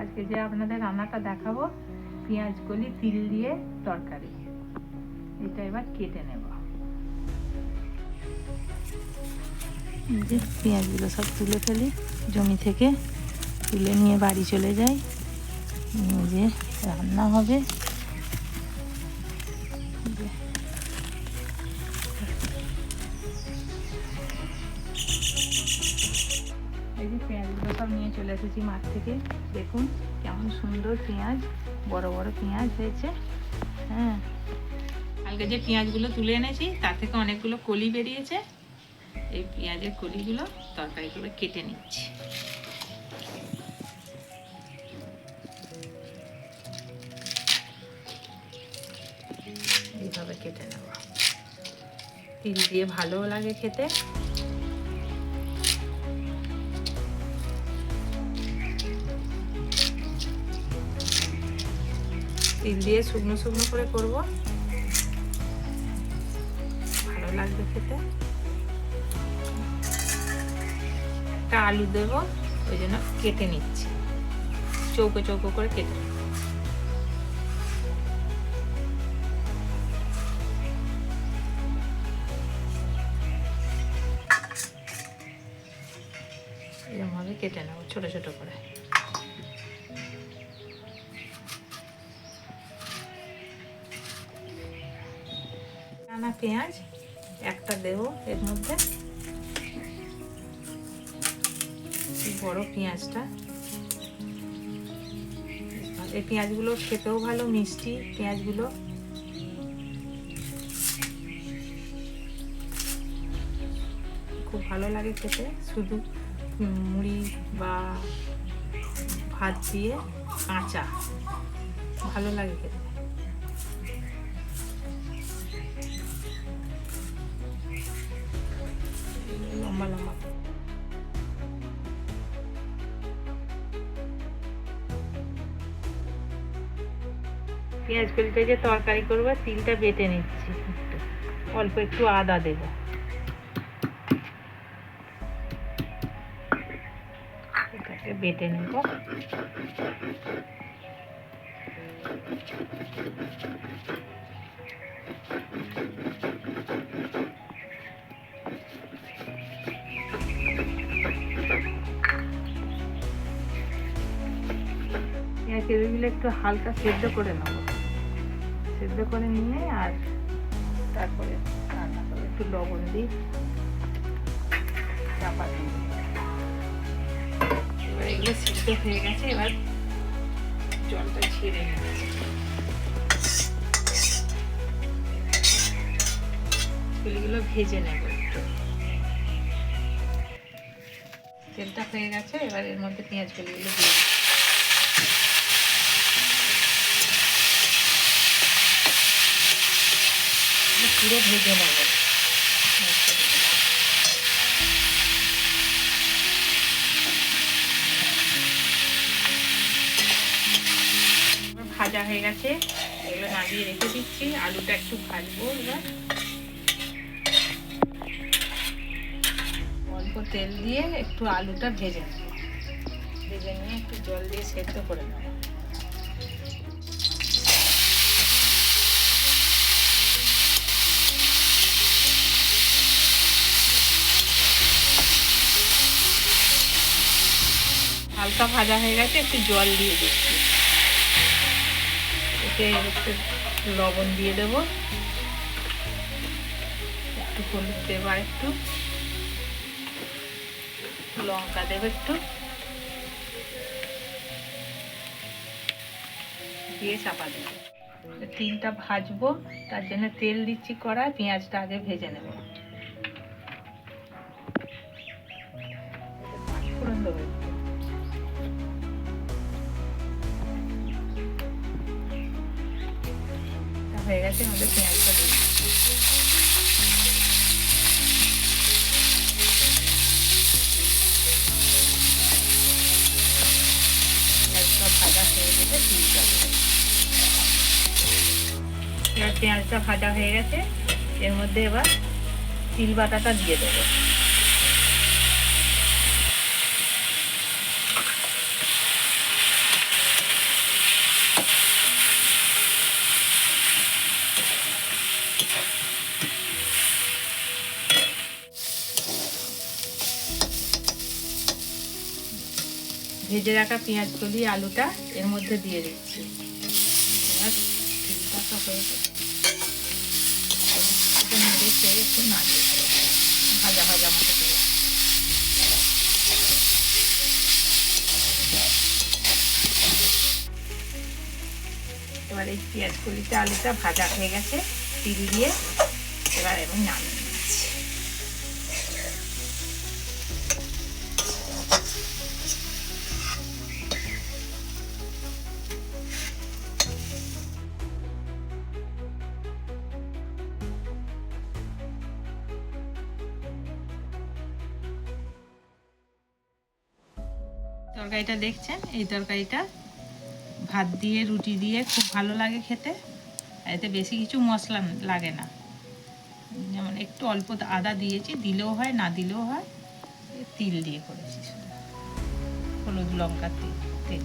আজকে যে আপনাদের রান্নাটা দেখাবো, পেঁয়াজ কলি, তিল দিয়ে তরকারি। এটা এবার কেটে নেব। যে পেঁয়াজগুলো সব তুলে ফেলি, জমি থেকে তুলে নিয়ে বাড়ি চলে যাই। নিয়ে যে রান্না হবে। যে পেঁয়াজগুলো সব নিয়ে চলে এসেছি মাঠ থেকে। দেখুন কেমন সুন্দর পেঁয়াজ, বড় বড় পেঁয়াজ হয়েছে। হ্যাঁ। কালকে যে পেঁয়াজগুলো তুলে এনেছি, তার থেকে অনেকগুলো কলি বেরিয়েছে। এই পেঁয়াজের কলিগুলো তরকারি করে কেটে নিচ্ছি। এইভাবে কেটে নেব। তিল দিয়ে ভালোও লাগে খেতে। তিল দিয়ে শুকনো শুকনো করে করব। ভালো লাগবে খেতে। একটা আলু দেবো, ওই জন্য কেটে নিচ্ছি। চৌকো চৌকো করে কেটে এরকমভাবে কেটে নেব, ছোট ছোট করে। টানা পেঁয়াজ, একটা দেবো এর মধ্যে। বড় পেঁয়াজটা। এই পেঁয়াজগুলো খেতেও ভালো, মিষ্টি পেঁয়াজগুলো। খুব ভালো লাগে খেতে। শুধু মুড়ি বা ভাত দিয়ে কাঁচা। ভালো লাগে খেতে। লম্বা লম্বা পেঁয়াজ কলিটা যে তরকারি করব তিলটা বেটে নিচ্ছি। অল্প একটু আদা দেবো। এটাকে বেটে নেব। পেঁয়াজ কেবিগুলো একটু হালকা সেদ্ধ করে নেব। সেদ্ধ করে নিয়ে আর তারপরে রান্না করে একটু লবণ দিই চাপা এবার এগুলো সিদ্ধ হয়ে গেছে, এবার জলটা ছেড়ে নিচ্ছি ফুলগুলো ভেজে নেব একটু। তেলটা হয়ে গেছে, এবার এর মধ্যে পেঁয়াজ কলিগুলো দিয়ে পুরো ভেজে নেব। ভাজা হয়ে গেছে, এগুলো নামিয়ে রেখে দিচ্ছি, আলুটা একটু ভাজবো এবার। অল্প তেল দিয়ে একটু আলুটা ভেজে নেব। ভেজে নিয়ে একটু জল দিয়ে সেদ্ধ করে নেব। হালকা ভাজা হয়ে গেছে, একটু জল দিয়ে দিচ্ছি। এতে একটু লবণ দিয়ে দেবো। একটু হলুদ দেবো একটু লঙ্কা দেবো একটু। দিয়ে চাপা দেবো। তিনটা ভাজবো, তার জন্য তেল দিচ্ছি কড়ায় পেঁয়াজটা আগে ভেজে নেব। হয়ে গেছে, আমাদের পেঁয়াজটা দিয়ে ভাজা হয়ে গেছে তিলটা এবার পেঁয়াজটা ভাজা হয়ে গেছে, এর মধ্যে এবার তিল বাটাটা দিয়ে দেবো। ভেজে রাখা পেঁয়াজ কলি আলুটা এর মধ্যে দিয়ে দিচ্ছি। একটু ভাজা ভাজা মতো করে। এবার এই পেঁয়াজ কলিটা আলুটা ভাজা হয়ে গেছে, তিল দিয়ে এবার আমি নামিয়ে তরকারিটা দেখছেন? এই তরকারিটা ভাত দিয়ে, রুটি দিয়ে খুব ভালো লাগে খেতে। এতে বেশি কিছু মশলা লাগে না। যেমন একটু অল্প আদা দিয়েছি, দিলেও হয়, না দিলেও হয়। তিল দিয়ে করেছি শুধু। হলুদ লঙ্কা তেল।